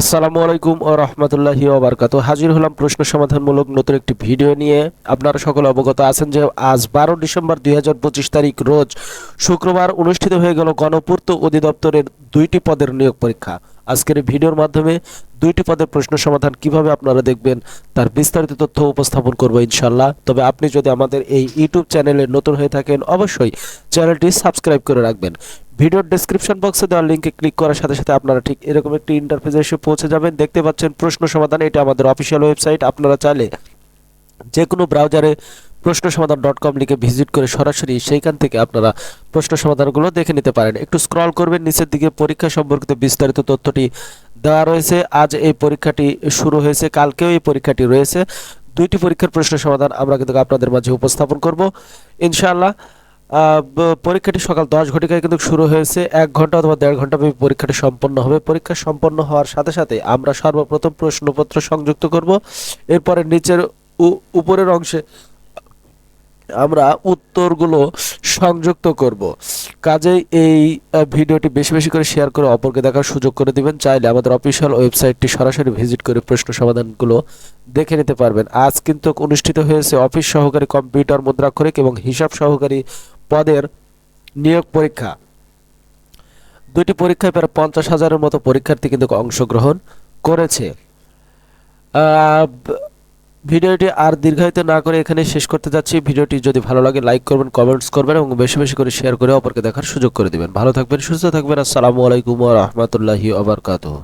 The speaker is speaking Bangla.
আসসালামু আলাইকুম ও রহমতুল্লাহি ওবরকাত হাজির হলাম প্রশ্ন সমাধানমূলক নতুন একটি ভিডিও নিয়ে। আপনারা সকলে অবগত আছেন যে আজ বারো ডিসেম্বর দুই হাজার পঁচিশ তারিখ রোজ শুক্রবার অনুষ্ঠিত হয়ে গেল গণপূর্ত অধিদপ্তরের দুইটি পদের নিয়োগ পরীক্ষা। আজকের ভিডিওর মাধ্যমে দুইটি পদের প্রশ্ন সমাধান কীভাবে আপনারা দেখবেন, তার বিস্তারিত তথ্য উপস্থাপন করব ইনশাল্লাহ তবে আপনি যদি আমাদের এই ইউটিউব চ্যানেলে নতুন হয়ে থাকেন, অবশ্যই চ্যানেলটি সাবস্ক্রাইব করে রাখবেন। ভিডিওর ডেসক্রিপশন বক্সে দেওয়া লিঙ্কে ক্লিক করার সাথে সাথে আপনারা ঠিক এরকম একটি ইন্টারফেসে এসে পৌঁছে যাবেন। দেখতে পাচ্ছেন প্রশ্ন সমাধান, এটা আমাদের অফিসিয়াল ওয়েবসাইট আপনারা চাইলে যে কোনো ব্রাউজারে প্রশ্ন সমাধান ডট কম লিখে ভিজিট করে সরাসরি সেইখান থেকে আপনারা প্রশ্ন সমাধানগুলো দেখে নিতে পারেন। একটু স্ক্রল করবেন, নিচের দিকে পরীক্ষা সম্পর্কিত বিস্তারিত তথ্যটি দেওয়া রয়েছে। আজ এই পরীক্ষাটি শুরু হয়েছে, কালকেও এই পরীক্ষাটি রয়েছে। দুইটি পরীক্ষার প্রশ্ন সমাধান আমরা কিন্তু আপনাদের মাঝে উপস্থাপন করব। ইনশাআল্লাহ পরীক্ষাটি সকাল দশ ঘটিকায় কিন্তু শুরু হয়েছে। এক ঘণ্টা অথবা দেড় ঘণ্টা পরীক্ষাটি সম্পন্ন হবে। পরীক্ষা সম্পন্ন হওয়ার সাথে সাথে আমরা সর্বপ্রথম প্রশ্নপত্র সংযুক্ত করব। এরপরে নিচের উপরের অংশে আমরা উত্তরগুলো সংযুক্ত করব। কাজেই এই ভিডিওটি বেশি বেশি করে শেয়ার করে অপরকে দেখার সুযোগ করে দিবেন। চাইলে আমাদের অফিসিয়াল ওয়েবসাইটটি সরাসরি ভিজিট করে প্রশ্ন সমাধানগুলো দেখে নিতে পারবেন। আজ কিন্তু অনুষ্ঠিত হয়েছে অফিস সহকারী কম্পিউটার মুদ্রাক্ষরিক এবং হিসাব সহকারী পদের নিয়োগ পরীক্ষা। দুইটি পরীক্ষায় প্রায় পঞ্চাশ হাজারের মতো পরীক্ষার্থী কিন্তু অংশগ্রহণ করেছে। ভিডিওটি আর দীর্ঘায়িত না করে এখানে শেষ করতে যাচ্ছি। ভিডিওটি যদি ভালো লাগে লাইক করবেন কমেন্টস করবেন এবং বেশি বেশি করে শেয়ার করে অপরকে দেখার সুযোগ করে দিবেন। ভালো থাকবেন, সুস্থ থাকবেন। আসসালামু আলাইকুম রাহমাতুল্লাহি ওয়া বারাকাতুহু।